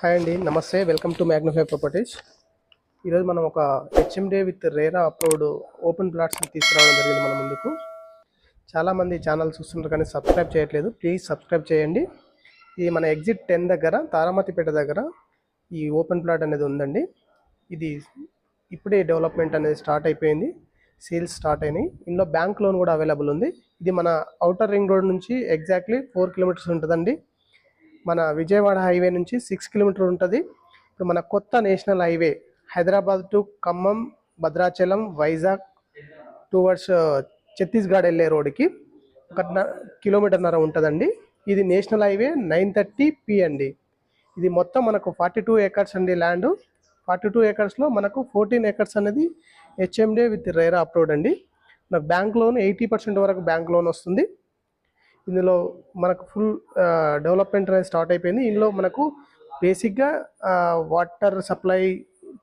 Hi అండి నమస్తే. Welcome to Magnify properties. ఈరోజు మనం ఒక HMDA with RERA upload open ప్లాట్స్ని తీసుకురావడం జరిగింది మన ముందుకు. చాలామంది ఛానల్ చూస్తున్నారు కానీ సబ్స్క్రైబ్ చేయట్లేదు. ప్లీజ్ సబ్స్క్రైబ్ చేయండి. ఇది మన ఎగ్జిట్ టెన్ దగ్గర తారామతిపేట దగ్గర ఈ ఓపెన్ ప్లాట్ అనేది ఉందండి. ఇది ఇప్పుడే డెవలప్మెంట్ అనేది స్టార్ట్ అయిపోయింది. సేల్స్ స్టార్ట్ అయినాయి. ఇందులో బ్యాంక్ లోన్ కూడా అవైలబుల్ ఉంది. ఇది మన అవుటర్ రింగ్ రోడ్ నుంచి ఎగ్జాక్ట్లీ ఫోర్ కిలోమీటర్స్ ఉంటుందండి. మన విజయవాడ హైవే నుంచి సిక్స్ కిలోమీటర్ ఉంటుంది. ఇప్పుడు మన కొత్త national highway Hyderabad to Khammam Bhadrachalam Vizag towards uh, Chhattisgarh వెళ్ళే రోడ్డుకి ఒక న- కిలోమీటర్న్నర ఉంటుందండి. ఇది national highway nine thirty P అండి. ఇది మొత్తం మనకు ఫార్టీ టూ ఏకర్స్ అండి ల్యాండ్ ఫార్టీ టూ ఏకర్స్లో మనకు ఫోర్టీన్ ఏకర్స్ అనేది హెచ్ఎండే విత్ రేరా అప్రూవ్డ్ అండి. మనకు బ్యాంక్ లోన్ ఎయిటీ పర్సెంట్ వరకు బ్యాంక్ లోన్ వస్తుంది. ఇందులో మనకు ఫుల్ డెవలప్మెంట్ అనేది స్టార్ట్ అయిపోయింది. ఇందులో మనకు బేసిక్గా water supply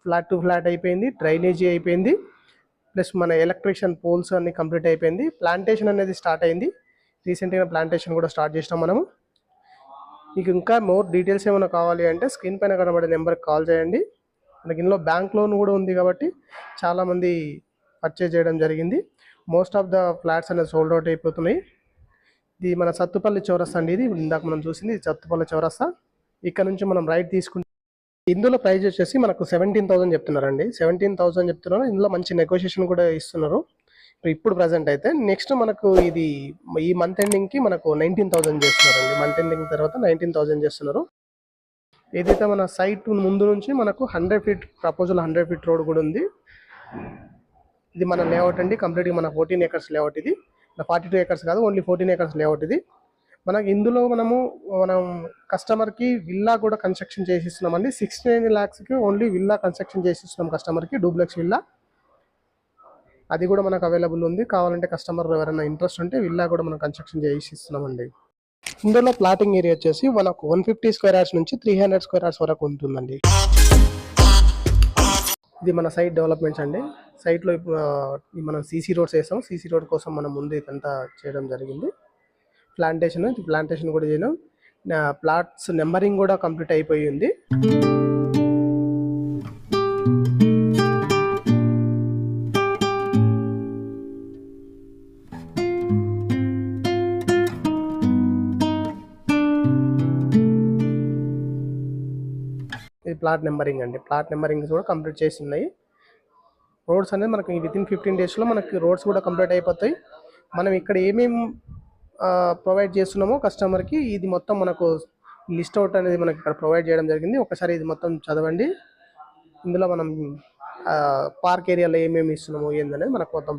flat to flat అయిపోయింది డ్రైనేజీ అయిపోయింది ప్లస్ మన ఎలక్ట్రిషియన్ పోల్స్ అన్ని కంప్లీట్ అయిపోయింది. ప్లాంటేషన్ అనేది స్టార్ట్ అయింది. రీసెంట్గా ప్లాంటేషన్ కూడా స్టార్ట్ చేసినాం మనము. మీకు ఇంకా మోర్ డీటెయిల్స్ ఏమైనా కావాలి అంటే స్క్రీన్ పైన కనబడే నెంబర్కి కాల్ చేయండి. మనకి ఇందులో బ్యాంక్ లోన్ కూడా ఉంది కాబట్టి చాలామంది పర్చేజ్ చేయడం జరిగింది. మోస్ట్ ఆఫ్ ద ఫ్లాట్స్ అనేది సోల్డ్ అవుట్ అయిపోతున్నాయి. ఇది మన సత్తుపల్లి చౌరస్తా అండి ఇది. ఇందాక మనం చూసింది సత్తుపల్లి చౌరస్తా. ఇక్కడ నుంచి మనం రైట్ తీసుకుంటే ఇందులో ప్రైజ్ వచ్చేసి మనకు సెవెంటీన్ థౌసండ్ చెప్తున్నారండి. సెవెంటీన్ థౌసండ్ చెప్తున్నారు. ఇందులో మంచి నెగోషియేషన్ కూడా ఇస్తున్నారు. ఇప్పుడు ప్రజెంట్ అయితే నెక్స్ట్ మనకు ఇది ఈ మంత్ ఎండింగ్కి మనకు నైన్టీన్ థౌసండ్ చేస్తున్నారండి. మంత్ ఎండింగ్ తర్వాత నైన్టీన్ థౌసండ్ చేస్తున్నారు. ఏదైతే మన సైట్ ముందు నుంచి మనకు hundred feet proposal hundred feet road కూడా ఉంది. ఇది మన లేఅవుట్ అండి. కంప్లీట్గా మన ఫోర్టీన్ ఏకర్స్ లేఅవుట్ ఇది. ఫార్టీ టూ ఏకర్స్ కాదు ఓన్లీ ఫోర్టీన్ ఏకర్స్ లేఅవుట్ ఇది. మనకి ఇందులో మనము మనం కస్టమర్కి విల్లా కూడా కన్స్ట్రక్షన్ చేసి ఇస్తున్నామండి సిక్స్టీ నైన్ ల్యాక్స్కి ఓన్లీ విల్లా కన్స్ట్రక్షన్ చేసి ఇస్తున్నాం కస్టమర్కి డూప్లెక్స్ విల్లా అది కూడా మనకు అవైలబుల్ ఉంది. కావాలంటే కస్టమర్ ఎవరైనా ఇంట్రెస్ట్ ఉంటే విల్లా కూడా మనం కన్స్ట్రక్షన్ చేసి ఇస్తున్నామండి ఇందులో ప్లాటింగ్ ఏరియా వచ్చేసి మనకు వన్ ఫిఫ్టీ స్క్వేర్ యార్డ్స్ నుంచి త్రీ హండ్రెడ్ స్క్వేర్ యార్డ్స్ వరకు ఉంటుందండి. ఇది మన సైట్ డెవలప్మెంట్స్ అండి. సైట్లో ఇప్పుడు మనం సీసీ రోడ్స్ వేసాం. సీసీ రోడ్ కోసం మనం ముందు ఇదంతా చేయడం జరిగింది. ప్లాంటేషన్ ప్లాంటేషన్ కూడా చేయడం. ప్లాట్స్ నెంబరింగ్ కూడా కంప్లీట్ అయిపోయి ఉంది. ప్లాట్ నెంబరింగ్ అండి. ప్లాట్ నెంబరింగ్ కూడా కంప్లీట్ చేసి ఉన్నాయి. రోడ్స్ అనేది మనకి వితిన్ ఫిఫ్టీన్ డేస్లో మనకి రోడ్స్ కూడా కంప్లీట్ అయిపోతాయి. మనం ఇక్కడ ఏమేమి ప్రొవైడ్ చేస్తున్నామో కస్టమర్కి ఇది మొత్తం మనకు లిస్ట్ అవుట్ అనేది మనకి ఇక్కడ ప్రొవైడ్ చేయడం జరిగింది. ఒకసారి ఇది మొత్తం చదవండి. ఇందులో మనం పార్క్ ఏరియాలో ఏమేమి ఇస్తున్నామో ఏందనేది మనకు మొత్తం